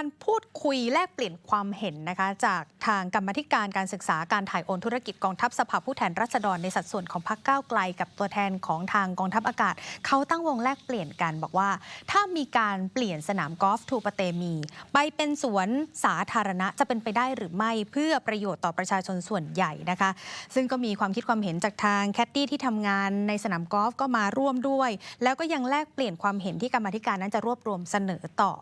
การพูดคุยแลกเปลี่ยนความเห็นนะคะจากทางกรรมธิการการศึกษาการถ่ายโอนธุรกิจกองทัพสภาผู้แทนราษฎรในสัดส่วนของพรรคก้าวไกล กับตัวแทนของทางกองทัพอากาศ เขาตั้งวงแลกเปลี่ยนกันบอกว่า ถ้ามีการเปลี่ยนสนามกอล์ฟทูปเตมี ไปเป็นสวนสาธารณะจะเป็นไปได้หรือไม่เพื่อประโยชน์ต่อประชาชนส่วนใหญ่นะคะ ซึ่งก็มีความคิดความเห็นจากทางแคดดี้ที่ทำงานในสนามกอล์ฟก็มาร่วมด้วย แล้วก็ยังแลกเปลี่ยนความเห็นที่กรรมธิการนั้นจะรวบรวมเสนอต่อ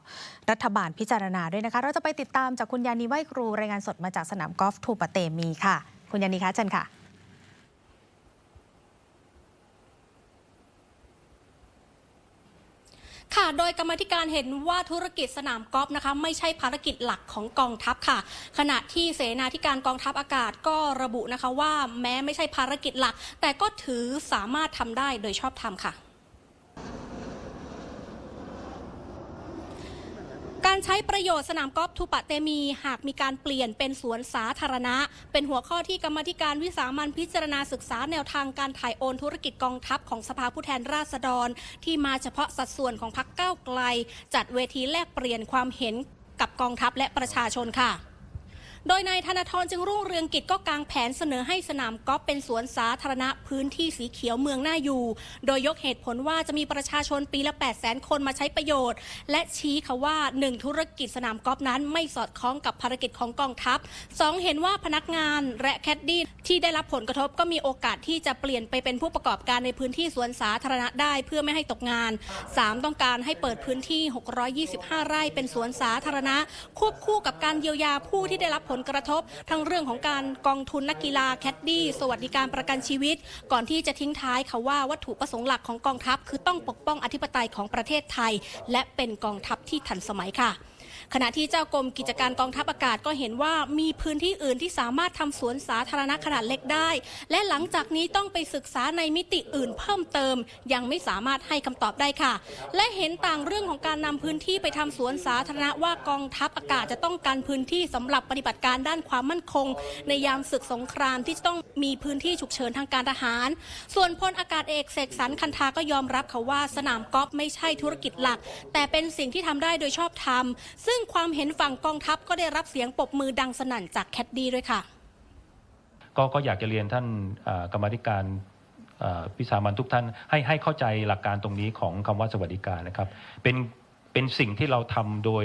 รัฐบาลพิจารณาด้วยนะคะ เราจะไปติดตามจากคุณยานีไหวครูรายงานสดมาจากสนามกอล์ฟทูปะเตมีค่ะ คุณยานีคะเชิญค่ะค่ะ โดยกรรมธิการเห็นว่าธุรกิจสนามกอล์ฟนะคะ ไม่ใช่ภารกิจหลักของกองทัพค่ะ ขณะที่เสนาธิการกองทัพอากาศก็ระบุนะคะว่าแม้ไม่ใช่ภารกิจหลัก แต่ก็ถือสามารถทำได้โดยชอบธรรมค่ะ การใช้ประโยชน์สนามกอล์ฟทูปะเตมี หากมีการเปลี่ยนเป็นสวนสาธารณะ เป็นหัวข้อที่กรรมธิการวิสามันพิจารณาศึกษาแนวทางการถ่ายโอนธุรกิจกองทัพของสภาผู้แทนราษฎร ที่มาเฉพาะสัดส่วนของพรรคก้าวไกล จัดเวทีแลกเปลี่ยนความเห็นกับกองทัพและประชาชนค่ะ โดยนายธนาธรจึงรุ่งเรืองกิจก็กางแผนเสนอให้สนามกอล์ฟเป็นสวนสาธารณะพื้นที่สีเขียวเมืองน่าอยู่ โดยยกเหตุผลว่าจะมีประชาชนปีละ 8 0 0 0 0 0คนมาใช้ประโยชน์ และชี้ค่ะว่า 1. ธุรกิจสนามกอล์ฟนั้นไม่สอดคล้องกับภารกิจของกองทัพ 2. เห็นว่าพนักงานและแคดดี้ที่ได้รับผลกระทบก็มีโอกาสที่จะเปลี่ยนไปเป็นผู้ประกอบการในพื้นที่สวนสาธารณะได้เพื่อไม่ให้ตกงาน 3. ต้องการให้เปิดพื้นที่ 625 ไร่เป็นสวนสาธารณะ ควบคู่กับการเยียวยาผู้ที่ได้รับผลกระทบ ทั้งเรื่องของการกองทุนนักกีฬาแคดดี้สวัสดิการประกันชีวิต ก่อนที่จะทิ้งท้ายค่ะว่าวัตถุประสงค์หลักของกองทัพ คือต้องปกป้องอธิปไตยของประเทศไทย และเป็นกองทัพที่ทันสมัยค่ะ ขณะที่เจ้ากรมกิจการกองทัพอากาศก็เห็นว่ามีพื้นที่อื่นที่สามารถทำสวนสาธารณะขนาดเล็กได้ และหลังจากนี้ต้องไปศึกษาในมิติอื่นเพิ่มเติม ยังไม่สามารถให้คำตอบได้ค่ะ และเห็นต่างเรื่องของการนำพื้นที่ไปทำสวนสาธารณะว่ากองทัพอากาศจะต้องการพื้นที่สำหรับปฏิบัติการด้านความมั่นคง ในยามศึกสงครามที่ต้องมีพื้นที่ฉุกเฉินทางการทหาร ส่วนพลอากาศเอกเสกสรรคันธาก็ยอมรับค่ะว่าสนามกอล์ฟไม่ใช่ธุรกิจหลัก แต่เป็นสิ่งที่ทำได้โดยชอบธรรมซึ่งงความเห็นฝั่งกองทัพก็ได้รับเสียงปรบมือดังสนั่นจากแคดดี้ด้วยค่ะ ก็ก็อยากจะเรียนท่านกรรมธิการพิสามันทุกท่านให้ให้เข้าใจหลักการตรงนี้ของคำว่าสวัสดิการนะครับ เป็นเป็นสิ่งที่เราทำโดย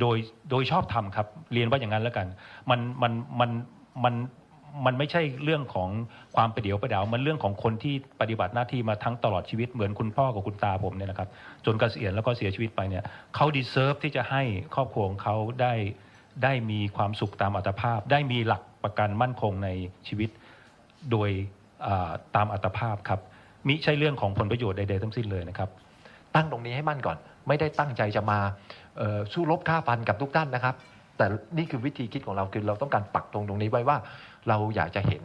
โดยโดยชอบทำครับ เรียนว่าอย่างนั้นแล้วกัน มันมันมันมัน มันไม่ใช่เรื่องของความประเดียวประดาว มันเรื่องของคนที่ปฏิบัติหน้าที่มาทั้งตลอดชีวิตเหมือนคุณพ่อกับคุณตาผมเนี่ยนะครับ จนเกษียณแล้วก็เสียชีวิตไปเนี่ยเขาดีเซิร์ฟที่จะให้ครอบครัวของเขาได้ได้มีความสุขตามอัตภาพ ได้มีหลักประกันมั่นคงในชีวิตโดยตามอัตภาพครับมิใช่เรื่องของผลประโยชน์ใดๆทั้งสิ้นเลยนะครับ ตั้งตรงนี้ให้มั่นก่อน ไม่ได้ตั้งใจจะมาสู้รบฆ่าฟันกับทุกท่านนะครับ แต่นี่คือวิธีคิดของเราคือเราต้องการปักตรงตรงนี้ไว้ว่า เราอยากจะเห็น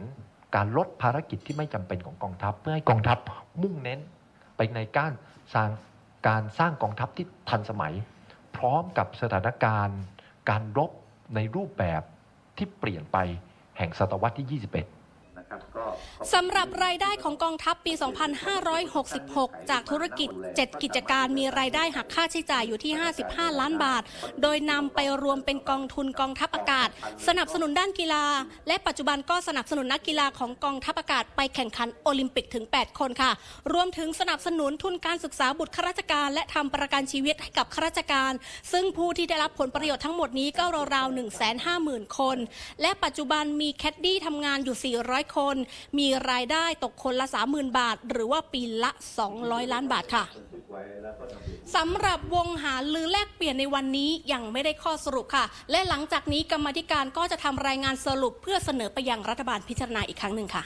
การลดภารกิจที่ไม่จำเป็นของกองทัพ เพื่อให้กองทัพมุ่งเน้นไปในการสร้างการสร้างกองทัพที่ทันสมัย พร้อมกับสถานการณ์ การรบในรูปแบบที่เปลี่ยนไปแห่งศตวรรษที่ 21 สำหรับรายได้ของกองทัพปี 2566 จากธุรกิจ 7 กิจการมีรายได้หักค่าใช้จ่ายอยู่ที่ 55 ล้านบาท โดยนำไปรวมเป็นกองทุนกองทัพอากาศ สนับสนุนด้านกีฬา และปัจจุบันก็สนับสนุนนักกีฬาของกองทัพอากาศไปแข่งขันโอลิมปิกถึง 8 คนค่ะ รวมถึงสนับสนุนทุนการศึกษาบุตรข้าราชการ และทำประกันชีวิตให้กับข้าราชการ ซึ่งผู้ที่ได้รับผลประโยชน์ทั้งหมดนี้ก็ราวๆ150,000 คน และปัจจุบันมีแคดดี้ทำงานอยู่ 400 คน มีีรายได้ตกคนละ 30,000 บาท หรือว่าปีละ 200 ล้านบาทค่ะสำหรับวงหาลือแลกเปลี่ยนในวันนี้ยังไม่ได้ข้อสรุปค่ะ และหลังจากนี้กรรมธิการก็จะทำรายงานสรุปเพื่อเสนอไปยังรัฐบาลพิจารณาอีกครั้งหนึ่งค่ะ